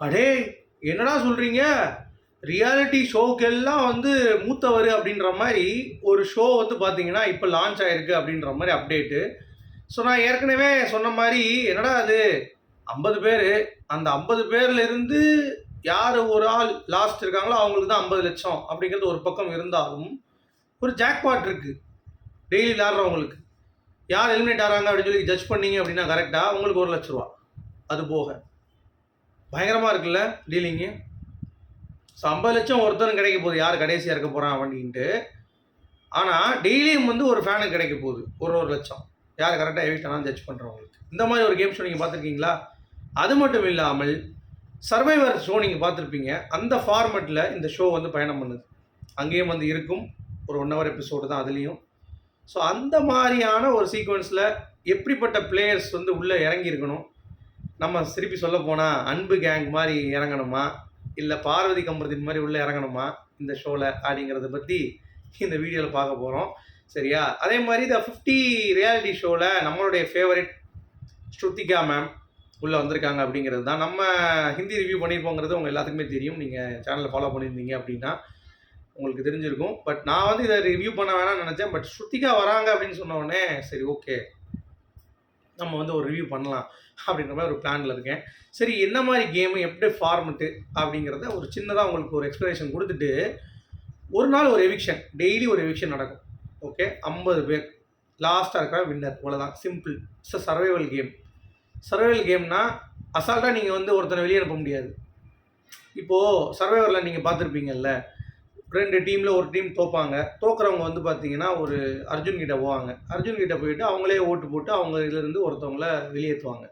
அடே என்னடா சொல்கிறீங்க ரியாலிட்டி ஷோக்கெல்லாம் வந்து மூத்தவர் அப்படின்ற மாதிரி ஒரு ஷோ வந்து பார்த்தீங்கன்னா இப்போ லான்ச் ஆயிருக்கு அப்படின்ற மாதிரி அப்டேட்டு ஸோ நான் ஏற்கனவே சொன்ன மாதிரி என்னடா அது? ஐம்பது பேர். அந்த ஐம்பது பேர்லேருந்து யார் ஒரு ஆள் லாஸ்ட் இருக்காங்களோ அவங்களுக்கு தான் ஐம்பது லட்சம் அப்படிங்கிறது ஒரு பக்கம் இருந்தாலும் ஒரு ஜாக்பாட் இருக்குது டெய்லி விளாட்றவங்களுக்கு யார் எலிமினேட் ஆகிறாங்க அப்படின்னு சொல்லி ஜட்ஜ் பண்ணீங்க அப்படின்னா கரெக்டாக உங்களுக்கு ஒரு லட்ச ரூபா. அது போக பயங்கரமாக இருக்குல்ல டீலிங்கு ஸோ ஐம்பது லட்சம் ஒருத்தரும் கிடைக்க போகுது. யார் கடைசியாக இருக்க போகிறான் அப்படின்ட்டு. ஆனால் டெய்லியும் வந்து ஒரு ஃபேனுக்கு கிடைக்க போகுது. ஒரு ஒரு லட்சம். யார் கரெக்டாக எவிட் ஆனால் ஜட்ஜ் பண்ணுறவங்களுக்கு இந்த மாதிரி ஒரு கேம் ஷோ நீங்கள் பார்த்துருக்கீங்களா? அது மட்டும் இல்லாமல் சர்வைவர் ஷோ நீங்கள் பார்த்துருப்பீங்க. அந்த ஃபார்மெட்டில் இந்த ஷோ வந்து பயணம் பண்ணுது. அங்கேயும் வந்து இருக்கும். ஒரு ஒன் ஹவர் எபிசோடு தான் அதுலேயும். ஸோ அந்த மாதிரியான ஒரு சீக்வன்ஸில் எப்படிப்பட்ட பிளேயர்ஸ் வந்து உள்ளே இறங்கியிருக்கணும்? நம்ம திருப்பி சொல்ல போனால் அன்பு கேங் மாதிரி இறங்கணுமா? இல்லை பார்வதி கம்பரத்தின் மாதிரி உள்ளே இறங்கணுமா? இந்த ஷோவில் அப்படிங்கிறத பற்றி இந்த வீடியோவில் பார்க்க போகிறோம் சரியா? அதே மாதிரி இந்த ஃபிஃப்டி ரியாலிட்டி ஷோவில் நம்மளுடைய ஃபேவரட் ஸ்ருத்திகா மேம் உள்ளே வந்திருக்காங்க அப்படிங்கிறது தான். நம்ம ஹிந்தி ரிவ்யூ பண்ணியிருப்போங்கிறது உங்கள் எல்லாத்துக்குமே தெரியும். நீங்கள் சேனலை ஃபாலோ பண்ணியிருந்தீங்க அப்படின்னா உங்களுக்கு தெரிஞ்சிருக்கும். பட் நான் வந்து இதை ரிவ்யூ பண்ண வேணாம்னு நினச்சேன். பட் ஸ்ருத்திகா வராங்க அப்படின்னு சொன்னோடனே சரி ஓகே நம்ம வந்து ஒரு ரிவ்யூ பண்ணலாம். அப்படின்ற மாதிரி ஒரு பிளானில் இருக்கேன். சரி என்ன மாதிரி கேமு எப்படி ஃபார்மெட்டு அப்படிங்கிறத ஒரு சின்னதாக உங்களுக்கு ஒரு எக்ஸ்ப்ளனேஷன் கொடுத்துட்டு ஒரு நாள் ஒரு எவிக்ஷன் டெய்லி ஒரு எவிக்ஷன் நடக்கும். ஓகே ஐம்பது பேர். லாஸ்ட்டாக இருக்கிற வின்னர் அவ்வளோதான் simple it's a survival game survival கேம்னா அசால்ட்டாக நீங்கள் வந்து ஒருத்தனை வெளியே அனுப்ப முடியாது. இப்போது சர்வைவரில் நீங்கள் பார்த்துருப்பீங்கல்ல ரெண்டு டீமில் ஒரு டீம் தோப்பாங்க. தோக்குறவங்க வந்து பார்த்தீங்கன்னா ஒரு அர்ஜுன் கிட்ட போவாங்க. அர்ஜுன் கிட்ட போயிட்டு அவங்களே ஓட்டு போட்டு அவங்க இதுலேருந்து ஒருத்தவங்கள வெளியேற்றுவாங்க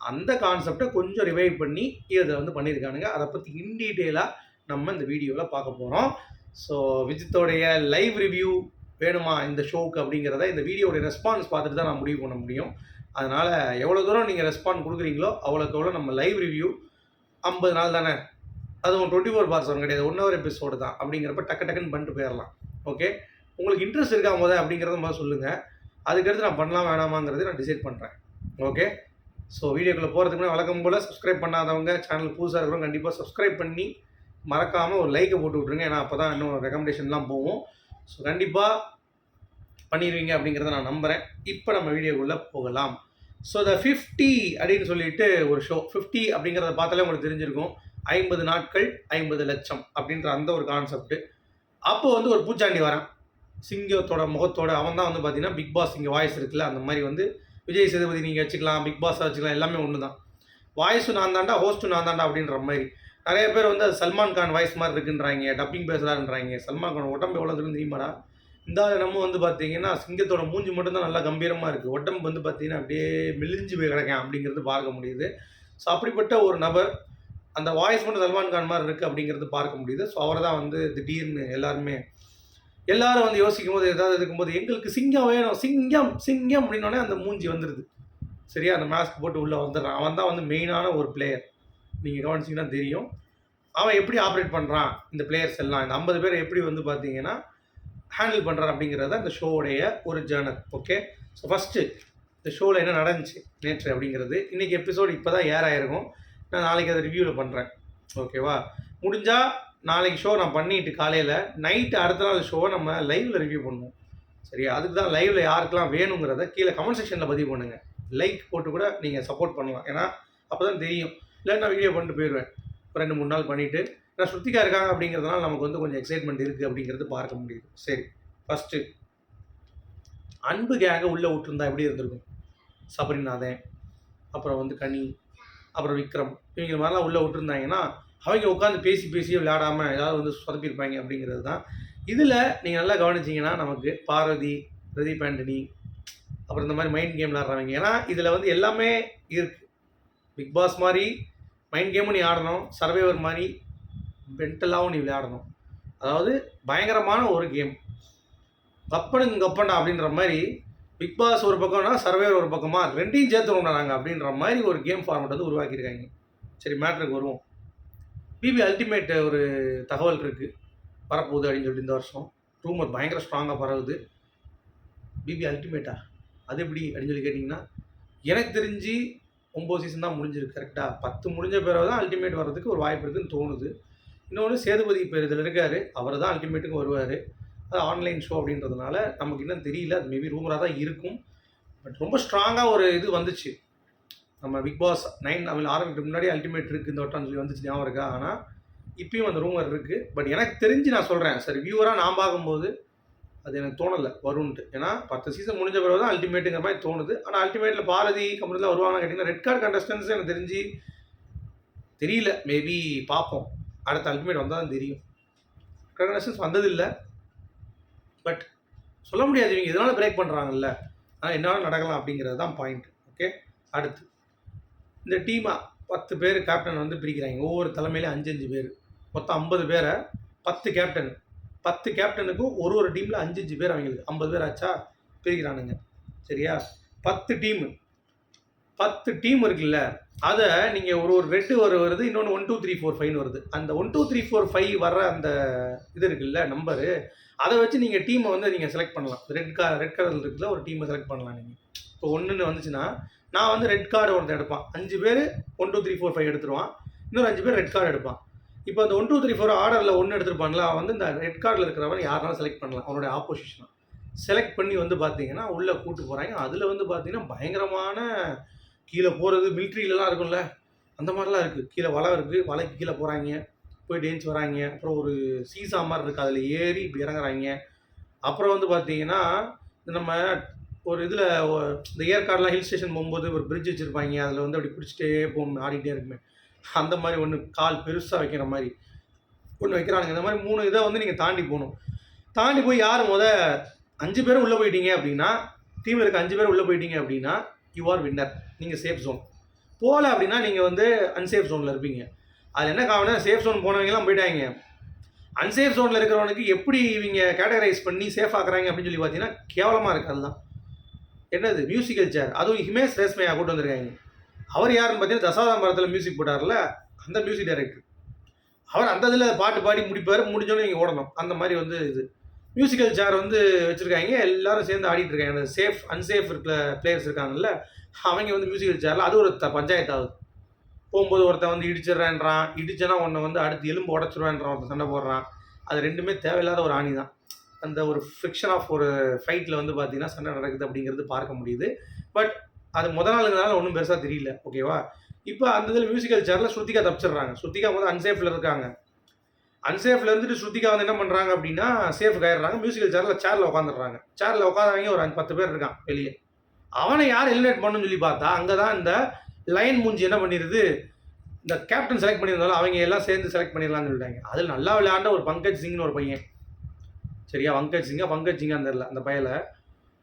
அந்த கான்செப்டை கொஞ்சம் ரிவைவ் பண்ணி இதை வந்து பண்ணியிருக்கானுங்க. அதை பற்றி இன் டீட்டெயிலாக நம்ம இந்த வீடியோவில் பார்க்க போகிறோம் ஸோ விஜித்தோடைய லைவ் ரிவ்யூ வேணுமா இந்த ஷோவுக்கு அப்படிங்கிறத இந்த வீடியோடைய ரெஸ்பான்ஸ் பார்த்துட்டு தான் நான் முடிவு பண்ண முடியும். அதனால் எவ்வளோ தூரம் நீங்கள் ரெஸ்பாண்ட் கொடுக்குறீங்களோ அவ்வளோக்கு எவ்வளோ நம்ம லைவ் ரிவ்யூ ஐம்பது நாள் தானே? அதுவும் டுவெண்ட்டி ஃபோர் பார்ஸ் ஒன் கிடையாது. ஒன் ஹவர் எபிசோடு தான் அப்படிங்கிறப்ப டக்கு டக்குன்னு பண்ணிட்டு போயிடலாம் ஓகே உங்களுக்கு இன்ட்ரெஸ்ட் இருக்கா போது அப்படிங்கிறத மாதிரி சொல்லுங்கள் அதுக்கடுத்து நான் பண்ணலாம் வேணாமாங்கிறது நான் டிசைட் பண்ணுறேன் ஓகே ஸோ வீடியோக்குள்ளே போகிறதுக்கு முன்னாடி வழக்கம் போல் சப்ஸ்கிரைப் பண்ணாதவங்க சேனல் புதுசாக இருக்கிறவங்க கண்டிப்பாக சப்ஸ்கிரைப் பண்ணி மறக்காமல் ஒரு லைக்கை போட்டு விட்ருங்க ஏன்னா அப்போ தான் இன்னும் ரெக்கமெண்டேஷன்லாம் போவோம் ஸோ கண்டிப்பாக பண்ணிடுவீங்க அப்படிங்கிறத நான் நம்புகிறேன் இப்போ நம்ம வீடியோக்குள்ளே போகலாம். ஸோ த ஃபிஃப்டி அப்படின்னு சொல்லிட்டு ஒரு ஷோ ஃபிஃப்டி அப்படிங்கிறத பார்த்தாலே உங்களுக்கு தெரிஞ்சிருக்கும். ஐம்பது நாட்கள் ஐம்பது லட்சம் அப்படின்ற அந்த ஒரு கான்செப்ட் அப்போ வந்து ஒரு பூச்சாண்டி வரான். சிங்கத்தோட முகத்தோட அவன் தான் வந்து பார்த்தீங்கன்னா பிக் பாஸ் இங்கே வாய்ஸ் இருக்குல்ல அந்த மாதிரி வந்து விஜய் சேதுபதி நீங்கள் வச்சுக்கலாம் பிக் பாஸாக வச்சுக்கலாம் எல்லாமே ஒன்று தான் வாய்ஸும் நான் தாண்டா ஹோஸ்ட்டும் நான் தாண்டா அப்படின்ற மாதிரி. நிறைய பேர் வந்து அது சல்மான் கான் வாய்ஸ் மாதிரி இருக்குன்றாங்க டப்பிங் பேசுகிறாருன்றாங்க சல்மான் கான் உடம்பு எவ்வளோ இருக்குன்னு தெரியுமாடா? இந்த நம்ம வந்து பார்த்தீங்கன்னா சிங்கத்தோட மூஞ்சி மட்டும்தான் நல்லா கம்பீரமாக இருக்குது உடம்பு வந்து பார்த்தீங்கன்னா அப்படியே மெலிஞ்சு போய் கிடக்கேன் அப்படிங்கிறது பார்க்க முடியுது. ஸோ அப்படிப்பட்ட ஒரு நபர் அந்த வாய்ஸ் மட்டும் சல்மான் கான் மாதிரி இருக்குது அப்படிங்கிறது பார்க்க முடியுது. ஸோ அவரை தான் வந்து திடீர்னு எல்லாருமே எல்லாரும் வந்து யோசிக்கும் போது ஏதாவது இருக்கும்போது எங்களுக்கு சிங்கம் வேணும் சிங்கம் சிங்கம் அப்படின்னோடனே அந்த மூஞ்சி வந்துடுது சரியா? அந்த மாஸ்க் போட்டு உள்ளே வந்துடுறான். அவன் தான் வந்து மெயினான ஒரு பிளேயர் நீங்கள் கவனிச்சிங்கன்னா தெரியும். அவன் எப்படி ஆப்ரேட் பண்ணுறான் இந்த பிளேயர்ஸ் எல்லாம் இந்த ஐம்பது பேர் எப்படி வந்து பார்த்தீங்கன்னா ஹேண்டில் பண்ணுறான் அப்படிங்கிறத இந்த ஷோவுடைய ஒரு ஜேர்னல் ஓகே ஸோ ஃபஸ்ட்டு இந்த ஷோவில் என்ன நடந்துச்சு நேற்று அப்படிங்கிறது. இன்றைக்கி எபிசோடு இப்போ தான் ஏர் ஆயிருக்கும். நான் நாளைக்கு அதை ரிவ்யூவில் பண்ணுறேன் ஓகேவா முடிஞ்சால் நாளைக்கு ஷோ நான் பண்ணிட்டு காலையில் நைட்டு அடுத்த நாள் ஷோவை நம்ம லைவில் ரிவ்யூ பண்ணுவோம். சரியா? அதுக்கு தான் லைவில் யாருக்கெல்லாம் வேணுங்கிறத கீழே கமெண்ட் செக்ஷனில் பதிவு பண்ணுங்கள் லைக் போட்டு கூட நீங்கள் சப்போர்ட் பண்ணலாம். ஏன்னா அப்போ தான் தெரியும். இல்லை நான் வீடியோ பண்ணிட்டு போயிடுவேன். ஒரு ரெண்டு மூணு நாள் பண்ணிவிட்டு நான் சுத்திக்கா இருக்காங்க அப்படிங்கிறதுனால நமக்கு வந்து கொஞ்சம் எக்ஸைட்மெண்ட் இருக்குது அப்படிங்கிறது பார்க்க முடியுது. சரி ஃபஸ்ட்டு அன்பு கேங்க உள்ளே விட்டுருந்தா எப்படி இருந்திருக்கும்? சபரிநாதன் அப்புறம் வந்து கனி அப்புறம் விக்ரம் இவங்க மாதிரிலாம் உள்ளே விட்டுருந்தாங்கன்னா அவங்க உட்காந்து பேசி பேசி விளையாடாமல் ஏதாவது வந்து சொதப்பியிருப்பாங்க அப்படிங்கிறது தான். இதில் நீங்கள் நல்லா கவனிச்சிங்கன்னா நமக்கு பார்வதி பிரதீப் ஆண்டனி அப்புறம் இந்த மாதிரி மைண்ட் கேம் விளாட்றவங்க ஏன்னா இதில் வந்து எல்லாமே இருக்குது பிக் பாஸ் மாதிரி மைண்ட் கேமும் நீ ஆடணும். சர்வைவர் மாதிரி மென்டலாகவும் நீ விளையாடணும். அதாவது பயங்கரமான ஒரு கேம் கப்பனுங்க கப்பண்டா அப்படின்ற மாதிரி பிக் பாஸ் ஒரு பக்கம்னா சர்வேர் ஒரு பக்கமாக ரெண்டையும் சேர்த்து கொண்டாங்க அப்படின்ற மாதிரி ஒரு கேம் ஃபார்மெட் வந்து உருவாக்கியிருக்காங்க. சரி மேட்ருக்கு வருவோம். பிபி அல்டிமேட் ஒரு தகவல் இருக்குது வரப்போகுது அப்படின்னு சொல்லிட்டு இந்த வருஷம். ரூமர் பயங்கர ஸ்ட்ராங்காக பரவுது. பிபி அல்டிமேட்டா அது எப்படி அப்படின்னு சொல்லி கேட்டிங்கன்னா எனக்கு தெரிஞ்சு ஒம்பது சீசன் தான் முடிஞ்சிருக்கு. கரெக்டாக பத்து முடிஞ்ச பிறகு தான் அல்டிமேட் வர்றதுக்கு ஒரு வாய்ப்பு இருக்குன்னு தோணுது. இன்னொன்று சேதுபதி பேர் இதில் இருக்கார். அவர் தான் அல்டிமேட்டுக்கு வருவார். அது ஆன்லைன் ஷோ அப்படின்றதுனால நமக்கு இன்னும் தெரியல. அது மேபி ரூமராக தான் இருக்கும். பட் ரொம்ப ஸ்ட்ராங்காக ஒரு இது வந்துச்சு. நம்ம பிக் பாஸ் நைன் அவள் ஆரம்பிக்கிற முன்னாடி அல்டிமேட் இருக்குது இந்த வட்டம் சொல்லி வந்துச்சு ஞாபகம் இருக்கா? ஆனால் இப்பயும் அந்த ரூமர் இருக்குது பட் எனக்கு தெரிஞ்சு நான் சொல்கிறேன் சரி வியூவராக நான் பார்க்கும்போது அது எனக்கு தோணலை வரும்ன்ட்டு. ஏன்னா பத்து சீசன் முடிஞ்ச பிறகு தான் அல்டிமேட்டுங்கிற மாதிரி தோணுது. ஆனால் அல்டிமேட்டில் பாரதி கம்பெனியில் வருவாங்கன்னு கேட்டிங்கன்னா ரெட் கார்டு கண்டஸ்டன்ஸ் எனக்கு தெரிஞ்சு தெரியல. மேபி பார்ப்போம். அடுத்த அல்டிமேட் வந்தால் தான் தெரியும் கண்டஸ்டன்ஸ் வந்ததில்லை. பட் சொல்ல முடியாது இவங்க இதனால் பிரேக் பண்ணுறாங்கல்ல ஆனால் என்னால் நடக்கலாம் அப்படிங்கிறது தான் பாயிண்ட் ஓகே அடுத்து. இந்த டீமாக பத்து பேர் கேப்டன் வந்து பிரிக்கிறாங்க. ஒவ்வொரு தலைமையிலையும் அஞ்சு அஞ்சு பேர். மொத்தம் ஐம்பது பேரை பத்து கேப்டன் பத்து கேப்டனுக்கும் ஒரு ஒரு டீமில் அஞ்சு அஞ்சு பேர் அவங்களுக்கு. ஐம்பது பேர் ஆச்சா? பிரிக்கிறானுங்க. சரியா? பத்து டீமு பத்து டீம் இருக்குல்ல. அதை நீங்கள் ஒரு ஒரு ரெட்டு ஒரு வருது இன்னொன்று ஒன் டூ த்ரீ ஃபோர் ஃபைவ்னு வருது. அந்த one two three four five வர்ற அந்த இது இருக்குல்ல நம்பரு அதை வச்சு நீங்கள் டீமை வந்து நீங்கள் செலக்ட் பண்ணலாம். ரெட் கா ரெட் கலரில் இருக்குல்ல ஒரு டீமை செலக்ட் பண்ணலாம் நீங்கள் இப்போ ஒன்றுன்னு வந்துச்சுன்னா நான் வந்து ரெட் கார்டு ஒருத்தன் எடுப்பான். அஞ்சு பேர் one two three four five எடுத்துருவான். இன்னொரு அஞ்சு பேர் ரெட் கார்டு எடுப்பான். இப்போ அந்த ஒன் டூ த்ரீ ஃபோர் ஆர்டரில் ஒன்று எடுத்துருப்பாங்களா அவன் வந்து இந்த ரெட் கார்டில் இருக்கிறவன் யாருனாலும் செலக்ட் பண்ணலாம். அவனுடைய ஆப்போசிஷனாக செலக்ட் பண்ணி வந்து பார்த்தீங்கன்னா உள்ளே கூட்டு போகிறாங்க அதில் வந்து பார்த்தீங்கன்னா பயங்கரமான கீழே போகிறது மிலிட்ரியிலலாம் இருக்கும்ல அந்த மாதிரிலாம் இருக்குது கீழே வலை இருக்குது வலைக்கு கீழே போகிறாங்க போய் டேஞ்ச் வராங்க. அப்புறம் ஒரு சீசா மாதிரி இருக்குது அதில் ஏறி இப்படி இறங்குறாங்க. அப்புறம் வந்து பார்த்தீங்கன்னா நம்ம ஒரு இதில் இந்த ஏற்காடுலாம் ஹில் ஸ்டேஷன் போகும்போது ஒரு பிரிட்ஜ் வச்சுருப்பாங்க. அதில் வந்து அப்படி பிடிச்சிட்டே போகணும் ஆடிட்டே இருக்குமே. அந்த மாதிரி ஒன்று கால் பெருசாக வைக்கிற மாதிரி ஒன்று வைக்கிறானுங்க. இந்த மாதிரி மூணு இதை வந்து நீங்கள் தாண்டி போகணும். தாண்டி போய் யார் முத அஞ்சு பேரும் உள்ளே போயிட்டீங்க அப்படின்னா டீமில் இருக்க அஞ்சு பேர் உள்ளே போயிட்டீங்க அப்படின்னா யூ ஆர் வின்னர் நீங்கள் சேஃப் ஜோன் போகல அப்படின்னா நீங்கள் வந்து அன்சேஃப் ஜோனில் இருப்பீங்க. அதில் என்ன காரணம்னா சேஃப் ஜோன் போனவங்கலாம் போயிட்டாங்க. அன்சேஃப் ஜோனில் இருக்கிறவனுக்கு எப்படி இவங்க கேட்டகரைஸ் பண்ணி சேஃப் ஆக்குறாங்க அப்படின்னு சொல்லி பார்த்தீங்கன்னா கேவலமாக இருக்குது அதுதான் என்னது மியூசிக்கல் சேர் அதுவும் ஹிமேஷ் ரேஸ்மையா கூட்டு வந்திருக்காங்க. அவர் யாருன்னு பார்த்தீங்கன்னா தசாதாம்பரத்தில் மியூசிக் போட்டார்ல அந்த மியூசிக் டைரக்டர் அவர் அந்த இதில் பாட்டு பாடி முடிப்பார் முடிஞ்சோடனே நீங்கள் ஓடணும். அந்த மாதிரி வந்து இது. மியூசிக்கல் சேர் வந்து வச்சுருக்காங்க. எல்லாரும் சேர்ந்து ஆடிட்டு இருக்காங்க. அந்த சேஃப் அன்சேஃப் இருக்கிற பிளேயர்ஸ் இருக்காங்கல்ல அவங்க வந்து மியூசிக்கல் சேரில் அது ஒரு த பஞ்சாயத்து ஆகுது போகும்போது ஒருத்தன் வந்து இடிச்சிடுறேன்றான். இடிச்சனா உன்னை வந்து அடுத்து எலும்பு உடச்சிருவேன்றான் ஒருத்தன் சண்டை போடுறான். அது ரெண்டுமே தேவையில்லாத ஒரு ஆணி தான் அந்த ஒரு ஃபிக்ஷன் ஆஃப் ஒரு ஃபைட்டில் வந்து பார்த்தீங்கன்னா சண்டை நடக்குது அப்படிங்கிறது பார்க்க முடியுது. பட் அது முத நாளுங்கிறனால ஒன்றும் பெருசாக தெரியல. ஓகேவா இப்போ அந்த இதில் மியூசிக்கல் சேரில் ஸ்ருத்திகா தப்பிச்சிடுறாங்க. ஸ்ருத்திகா வந்து அன்சேஃபில் இருக்காங்க. அன்சேஃபில் இருந்துட்டு ஸ்ருத்திகா வந்து என்ன பண்ணுறாங்க அப்படின்னா சேஃப் ஆயிடுறாங்க. மியூசிக்கல் சேரில் சேரில் உட்காந்துடுறாங்க சேரில் உட்காந்தவங்க ஒரு அஞ்சு பத்து பேர் இருக்கான் வெளியே. அவனை யார் எலிமினேட் பண்ணணும்னு சொல்லி பார்த்தா அங்கே தான் இந்த லைன் மூஞ்சி என்ன பண்ணிடுது இந்த கேப்டன் செலக்ட் பண்ணியிருந்தாலும் அவங்க எல்லாம் சேர்ந்து செலக்ட் பண்ணிடலாம்னு சொல்லிட்டாங்க. அதில் நல்லா விளையாண்ட ஒரு பங்கஜ் சிங்னு ஒரு பையன். சரியா? பங்கஜ் சிங்கா பங்கஜ் சிங்கான்னு தெரில அந்த பையலை.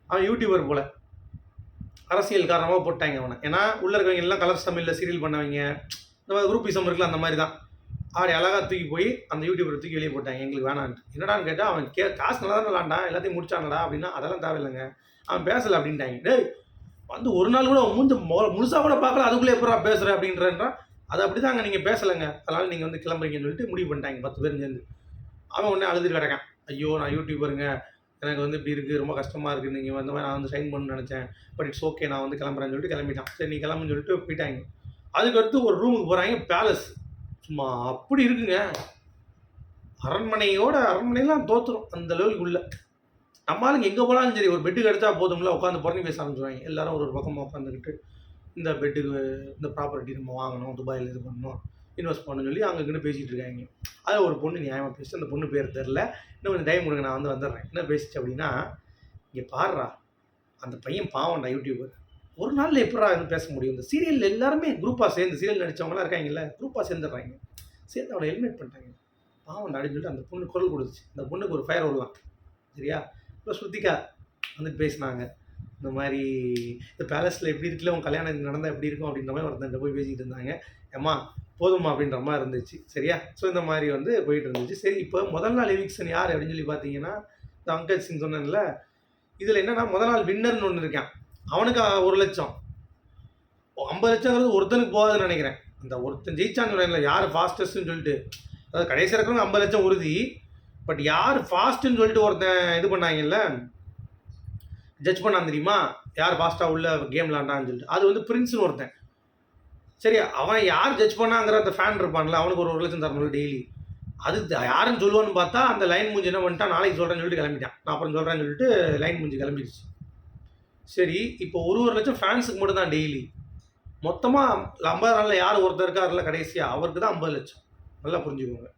அவன் யூடியூபர் போல். அரசியல் காரணமாக போட்டாங்க அவனை. ஏன்னா உள்ளே இருக்கவங்க எல்லாம் கலர்ஸ் தமிழில் சீரியல் பண்ணவங்க. இந்த மாதிரி குரூப்பிசம் இருக்குல்ல அந்த மாதிரி தான். ஆடி அழகாக தூக்கி போய் அந்த யூடியூபர் தூக்கி வெளியே போட்டாங்க. எங்களுக்கு வேணான்ட்டு. என்னடான்னு கேட்டால் அவன் கே காசு நல்லா தான் விளாண்டான் எல்லாத்தையும் முடிச்சானடா அப்படின்னா அதெல்லாம் தேவையில்லைங்க. அவன் பேசலை அப்படின்ட்டாங்க. டேய் வந்து ஒரு நாள் கூட மூஞ்ச முழுசாக கூட பார்க்கல அதுக்குள்ளே எப்படா பேசுகிற அப்படின்றா அது அப்படி தாங்க நீங்கள் பேசலைங்க. அதனால் நீங்கள் வந்து கிளம்புறீங்கன்னு சொல்லிட்டு முடிவு பண்ணிட்டாங்க பத்து பேர் சேர்ந்து. அவன் உடனே அழுதுட்டு கிடக்கான். ஐயோ நான் யூடியூபருங்க எனக்கு வந்து இப்படி இருக்குது ரொம்ப கஷ்டமாக இருக்குது நீங்கள் வந்து நான் வந்து சைன் பண்ணணும்னு நினச்சேன். பட் இட்ஸ் ஓகே நான் வந்து கிளம்புறேன்னு சொல்லிட்டு கிளம்பிட்டான். சரி நீ கிளம்புன்னு சொல்லிட்டு போயிட்டாங்க. அதுக்கடுத்து ஒரு ரூமுக்கு போகிறாங்க பேலஸ் சும்மா அப்படி இருக்குங்க. அரண்மனையோட அரண்மனையெல்லாம் தோத்துரும். அந்த லெவலுக்கு உள்ள. நம்மளுக்கு எங்கே போனாலும் சரி ஒரு பெட்டுக்கு எடுத்தா போதும்ல உட்காந்து புறணி பேச ஆரம்பிச்சுருவாங்க. எல்லாரும் ஒரு பக்கமாக உட்காந்துக்கிட்டு இந்த பெட்டுக்கு இந்த ப்ராப்பர்ட்டி நம்ம வாங்கணும் துபாயில் இது பண்ணணும். இன்வெஸ்ட் பண்ணணும்னு சொல்லி அங்கே பேசிகிட்டு இருக்காங்க. அதில் ஒரு பொண்ணு நியாயமாக பேசி அந்த பொண்ணு பேர் தெரில இன்னும் கொஞ்சம் டைம் கொடுங்க நான் வந்து வந்துடுறேன். என்ன பேசிச்சு அப்படின்னா இங்கே பாடுறா அந்த பையன் பாவம்டா யூடியூபர் ஒரு நாளில் எப்படா வந்து பேச முடியும்? இந்த சீரியல் எல்லாருமே குரூப்பாக சேர்ந்து சீரியல் நடித்தவங்களாம் இருக்காங்கல்ல குரூப்பாக சேர்ந்துடுறாங்க. சேர்ந்து அவளை ஹெல்மெட் பண்ணிட்டாங்க. பாவம்டா அப்படின்னு சொல்லிட்டு அந்த பொண்ணு குரல் கொடுத்துச்சு. அந்த பொண்ணுக்கு ஒரு ஃபயர் விடலாம் சரியா? இப்போ ஸ்ருத்திகா வந்து பேசினாங்க. இந்த மாதிரி இந்த பேலஸில் எப்படி இருக்குல்ல உன் கல்யாணம் நடந்தால் எப்படி இருக்கும் அப்படின்ற மாதிரி ஒருத்தன் போய் பேசிக்கிட்டு இருந்தாங்க. ஏம்மா போதுமா அப்படின்ற மாதிரி இருந்துச்சு. சரியா? ஸோ இந்த மாதிரி வந்து போயிட்டு இருந்துச்சு. சரி இப்போ முதல் நாள் எவிக்ஷன் யார் அப்படின்னு சொல்லி பார்த்தீங்கன்னா இந்த அங்கஜ் சிங் சொன்னேன்ல. இதில் என்னென்னா முதல் நாள் வின்னர்னு ஒன்று இருக்கான். அவனுக்கு ஒரு லட்சம். ஐம்பது லட்சங்கிறது ஒருத்தனுக்கு போகாதுன்னு நினைக்கிறேன். அந்த ஒருத்தன் ஜெயிச்சான்னு சொன்னேன்ல யார் ஃபாஸ்டஸ்ட்னு சொல்லிட்டு. அதாவது கடைசி இருக்கிறவங்க ஐம்பது லட்சம் உறுதி. பட் யார் ஃபாஸ்ட்டுன்னு சொல்லிட்டு ஒருத்தன் இது பண்ணாங்கல்ல ஜட்ஜ் பண்ணான் தெரியுமா? யார் ஃபாஸ்ட்டாக உள்ள கேம் விளாண்டான்னு சொல்லிட்டு. அது வந்து பிரின்ஸ்னு ஒருத்தன். சரி அவன் யார் ஜட்ஜ் பண்ணாங்கிற அந்த ஃபேன் இருப்பான்ல அவனுக்கு ஒரு ஒரு லட்சம் தரணும்ல டெய்லி அது யாருன்னு சொல்லுவான்னு பார்த்தா அந்த லைன் மூஞ்சி என்ன பண்ணிட்டான் நாளைக்கு சொல்கிறேன்னு சொல்லிட்டு கிளம்பிட்டான். நான் அப்புறம் சொல்கிறேன்னு சொல்லிட்டு லைன் மூஞ்சி கிளம்பிடுச்சு. சரி இப்போ ஒரு ஒரு லட்சம் ஃபேன்ஸுக்கு மட்டும் தான் டெய்லி மொத்தமாக ஐம்பது நாளில் யார் ஒருத்தர் இருக்காருல கடைசியாக அவருக்கு தான் ஐம்பது லட்சம். நல்லா புரிஞ்சுக்கோங்க.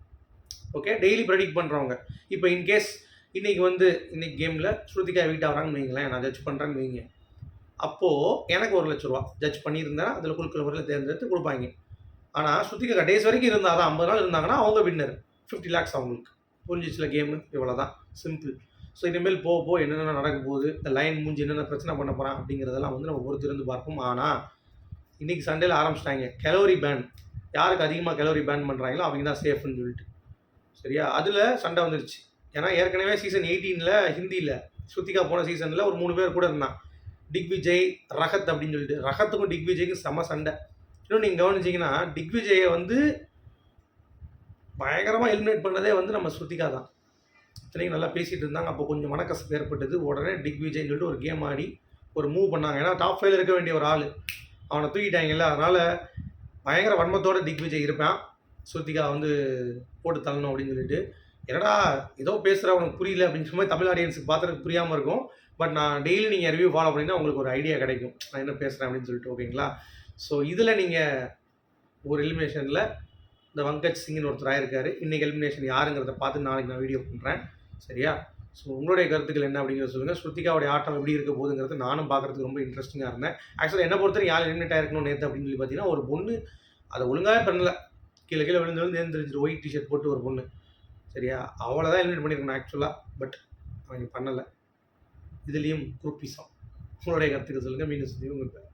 ஓகே டெய்லி ப்ரெடிக்ட் பண்ணுறவங்க இப்போ இன்கேஸ் இன்றைக்கி வந்து இன்றைக்கி கேமில் ஸ்ருதிகா வீட்டாக வராங்கன்னு வைங்களேன் நான் ஜட்ஜ் பண்ணுறேன்னு வைங்க. அப்போது எனக்கு ஒரு லட்ச ரூபா ஜட்ஜ் பண்ணியிருந்தேன். அதில் குழுக்கள் முறையில் தேர்ந்தெடுத்து கொடுப்பாங்க. ஆனால் ஸ்ருதிகா கடைசி வரைக்கும் இருந்தால் தான் ஐம்பது நாள் இருந்தாங்கன்னா அவங்க வின்னர் ஃபிஃப்டி லேக்ஸ் அவங்களுக்கு. புரிஞ்சிச்சுல கேமு இவ்வளோ தான் சிம்பிள் ஸோ இனிமேல் போக போக என்னென்ன நடக்க போகுது இந்த லைன் மூஞ்சி என்னென்ன பிரச்சனை பண்ண போகிறான் அப்படிங்கிறதெல்லாம் வந்து நம்ம பொறுத்திருந்து பார்ப்போம். ஆனால் இன்றைக்கி சண்டேல ஆரம்பிச்சிட்டாங்க. கலோரி பேன் யாருக்கு அதிகமாக கலோரி பேன் பண்ணுறாங்களோ அவங்க தான் சேஃப்னு சொல்லிட்டு. சரியா? அதில் சண்டை வந்துருச்சு. ஏன்னா ஏற்கனவே சீசன் எயிட்டீனில் ஹிந்தியில் ஸ்ருதிகா போன சீசனில் ஒரு மூணு பேர் கூட இருந்தான். டிக் விஜய் ரகத் அப்படின்னு சொல்லிட்டு. ரகத்துக்கும் டிக் விஜய்க்கும் செம்ம சண்டை. இன்னும் நீங்கள் கவனிச்சிங்கன்னா டிக் விஜயை வந்து பயங்கரமாக எலிமினேட் பண்ணதே வந்து நம்ம ஸ்ருதிகா தான். இத்தனைக்கு நல்லா பேசிகிட்டு இருந்தாங்க. அப்போ கொஞ்சம் மனக்கசப்பு ஏற்பட்டது. உடனே டிக்விஜய்னு சொல்லிட்டு ஒரு கேம் ஆடி ஒரு மூவ் பண்ணாங்க. ஏன்னா டாப் ஃபைவ்ல இருக்க வேண்டிய ஒரு ஆள். அவனை தூக்கிட்டாங்கல்ல. அதனால் பயங்கர வன்மத்தோட டிக் விஜய் இருப்பான். ஸ்ருதிகா வந்து போட்டு தள்ளணும் அப்படின்னு சொல்லிட்டு. என்னடா ஏதோ பேசுகிற அவனுக்கு புரியல அப்படின்னு சொல்லி தமிழ் ஆடியன்ஸுக்கு பார்த்துட்டு புரியாமல் இருக்கும். பட் நான் டெய்லி நீங்கள் ரிவ்யூ ஃபாலோ பண்ணிங்கன்னா உங்களுக்கு ஒரு ஐடியா கிடைக்கும். நான் என்ன பேசுகிறேன் அப்படின்னு சொல்லிட்டு ஓகேங்களா ஸோ இதில் நீங்கள் ஒரு எலிமினேஷனில் இந்த வங்கஜ் சிங்னு ஒருத்தர் ஆயிருக்காரு. இன்றைக்கி எலிமினேஷன் யாருங்கிறத பார்த்து நாளைக்கு நான் வீடியோ பண்ணுறேன் சரியா? ஸோ உங்களுடைய கருத்துக்கள் என்ன அப்படிங்கிறத சொல்லுங்கள் ஸ்ருத்திகாவுடைய ஆட்டம் எப்படி இருக்க போகுதுங்கிறது நானும் பார்க்குறதுக்கு ரொம்ப இன்ட்ரெஸ்டிங்காக இருந்தேன். ஆக்சுவலாக என்ன பொறுத்தவரை யார் எலிமினேட் ஆயிருக்கணும் நேற்று அப்படின்னு சொல்லி பார்த்தீங்கன்னா ஒரு பொண்ணு அதை ஒழுங்காகவே பண்ணல. கீழே கீழே விழுந்து விழுந்து எழுந்திரிச்சு ஒயிட் டிஷர்ட் போட்டு ஒரு பொண்ணு. சரியா? அவளை தான் எலிமினேட் பண்ணியிருக்கணும் ஆக்சுவலாக பட் அவங்க பண்ணலை. இதுலேயும் குரூப்பிசம் உங்களுடைய கருத்துக்கு சொல்லுங்கள் மீண்டும் சொல்லி உங்களுக்கு